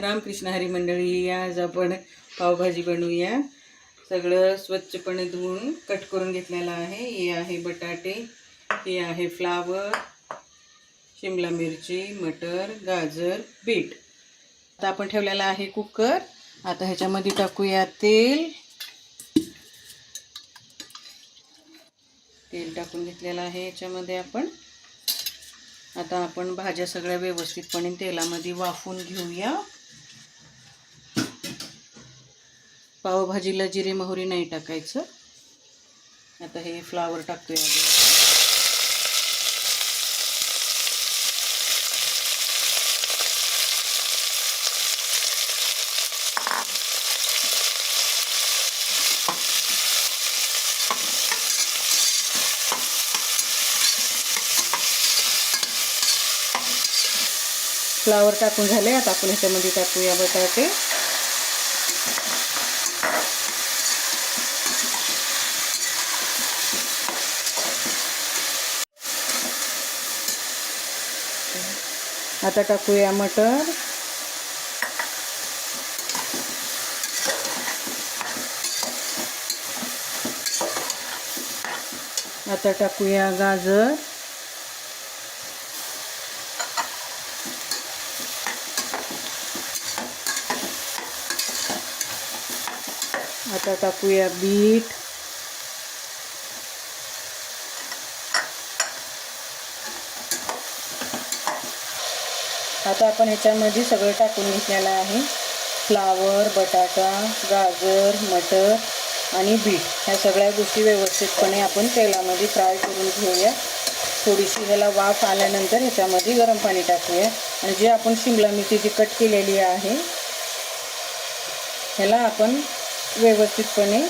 रामकृष्ण हरी मंडळी आज आपण पावभाजी बनवूया. सगळं स्वच्छपणे धुवून कट करून घेतलेलं आहे. हे आहे बटाटे हे आहे फ्लावर शिमला मिरची मटर गाजर बीट. आता आपण ठेवलेला आहे कुकर. आता ह्याच्यामध्ये टाकूया तेल. तेल टाकून घेतलेलं आहे याच्यामध्ये आपण. आता आपण भाज्या सगळ्या व्यवस्थितपणे तेलामध्ये वाफून घेऊया. पावभाजीला जिरे मोहरी नाही टाकायचं. आता हे फ्लावर टाकतोय आधी. फ्लावर टाकून झाले. आता आपण ह्याच्यामध्ये टाकूया बटाटे. आता टाकूया मटर. आता टाकूया गाजर. आता टाकूया बीट. आता आपण ह्याच्यामध्ये सगळं टाकून घेतलेलं आहे. फ्लावर बटाटा गाजर मटर आणि बीट ह्या सगळ्या गोष्टी व्यवस्थितपणे आपण तेलामध्ये फ्राय करून घेऊया. थोडीशी ह्याला वाफ आल्यानंतर ह्याच्यामध्ये गरम पाणी टाकूया. आणि जे आपण शिमला मिरची जी कट केलेली आहे ह्याला आपण व्यवस्थितपणे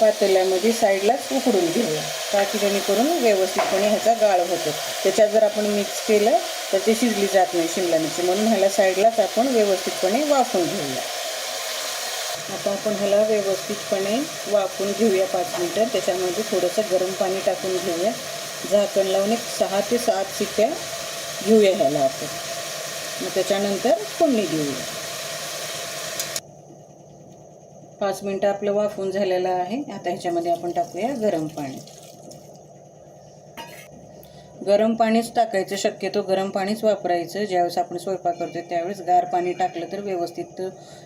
पातेल्यामध्ये साईडलाच उकडून घेऊया. ताकी जेणेकरून व्यवस्थितपणे ह्याचा गाळ होतो. त्याच्यात जर आपण मिक्स केलं तर ते शिजली जात नाही शिमला मिरची म्हणून ह्याला साईडलाच आपण व्यवस्थितपणे वाफून घेऊया. आता आपण ह्याला व्यवस्थितपणे वाफून घेऊया पाच मिनटं. त्याच्यामध्ये थोडंसं गरम पाणी टाकून घेऊया. झाकण लावून एक सहा ते सात शिट्ट्या घेऊया ह्याला आपण. मग त्याच्यानंतर फोडणी घेऊया पाच मिनटं आपलं वाफून झालेलं आहे. आता ह्याच्यामध्ये आपण टाकूया गरम पाणी. गरम पाणीच टाकायचं शक्यतो गरम पाणीच वापरायचं. ज्यावेळेस आपण स्वयंपाक करतो त्यावेळेस गार पाणी टाकलं तर व्यवस्थित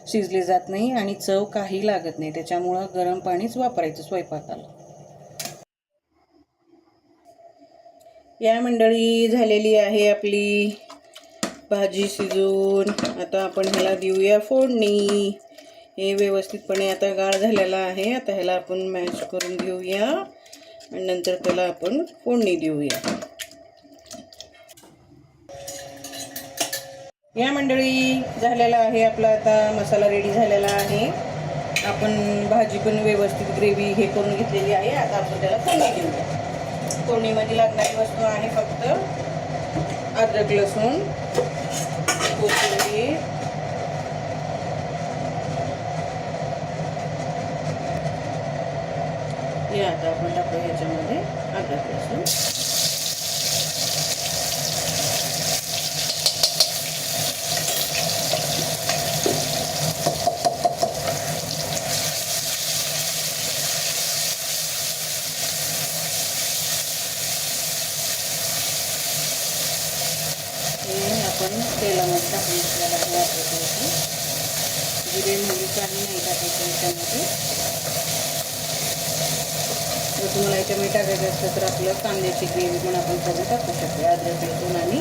शिजले जात नाही आणि चव काही लागत नाही. त्याच्यामुळं गरम पाणीच वापरायचं स्वयंपाकाला. या मंडळी झालेली आहे आपली भाजी शिजून. आता आपण ह्याला देऊया फोडणी. हे व्यवस्थितपणे आता गाळ झालेला आहे. आता ह्याला आपण मॅश करून घेऊया आणि नंतर त्याला आपण फोडणी देऊया. या मंडळी झालेला आहे आपला आता मसाला रेडी झालेला आहे. आपण भाजी पण व्यवस्थित ग्रेव्ही हे करून घेतलेली आहे. आता आपण त्याला फोडणी देऊया. फोडणीमध्ये लागणारी वस्तू आहे फक्त अद्रक लसूण कोथिंबीर हे आता आपण टाकू ह्याच्यामध्ये अद्रक लसूण हे आपण तेलामध्ये टाकून घेतलेलं आहे अद्रक लसूण जिरे मोहरी काही नाही टाकायचं याच्यामध्ये जर तुम्हाला याच्यामध्ये टाकायचं असतं तर आपलं कांद्याची ग्रेव्ही पण आपण करून टाकू शकतो. अद्रक लसूण आणि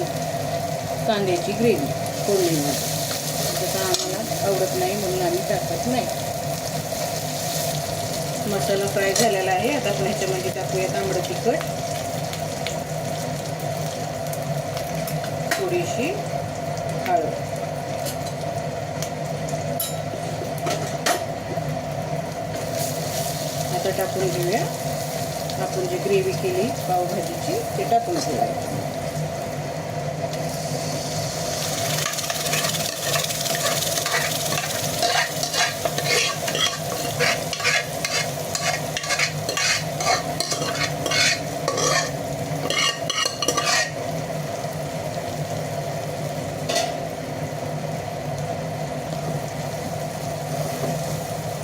कांद्याची ग्रेव्ही फोडणीमध्ये. तसं आम्हाला आवडत नाही म्हणून आम्ही टाकत नाही. मसाला फ्राय झालेला आहे. आता आपण ह्याच्यामध्ये टाकूया तांबडं तिखट. थोडीशी हळद आता टाकून घेऊया. आपण जी ग्रेव्ही केली पावभाजीची ते टाकून घेऊया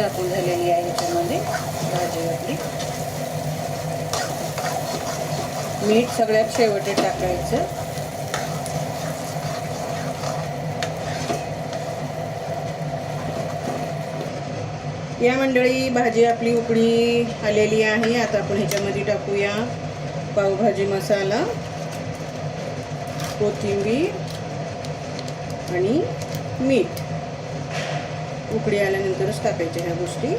टाकून झालेली आहे ह्याच्यामध्ये भाजी आपली. मीठ सगळ्यात शेवटी टाकायचं. या मंडळी भाजी आपली उकळी आलेली आहे. आता आपण ह्याच्यामध्ये टाकूया पावभाजी मसाला कोथिंबीर आणि मीठ. उकळी आल्यानंतरच टाकायच्या ह्या गोष्टी.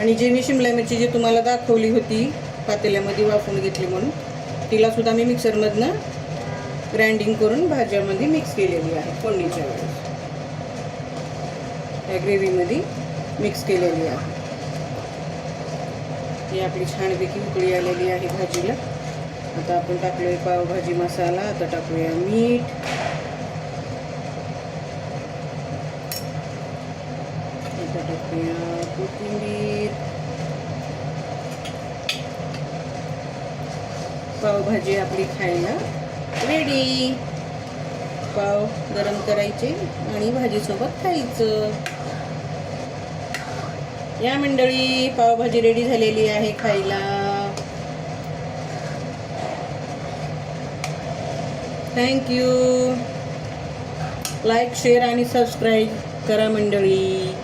आणि जे मी शिमला मिरची जी तुम्हाला दाखवली होती पातेल्यामध्ये वाफून घेतली म्हणून तिलासुद्धा मी मिक्सरमधनं ग्राइंडिंग करून भाज्यामध्ये मिक्स केलेली आहे फोडणीच्या वेळेस. या ग्रेव्हीमध्ये मिक्स केलेली आहे. ही आपली छानपैकी उकळी आलेली आहे भाजीला. आता आपण टाकलोय पावभाजी मसाला आता टाकूया मीठ. आता टाकूया कोथिंबीर पावभाजी आपली खायला रेडी पाव गरम करायचे आणि भाजीसोबत खायचं. या मंडळी पावभाजी रेडी झालेली आहे खायला. थँक्यू लाईक शेअर आणि सबस्क्राईब करा मंडळी.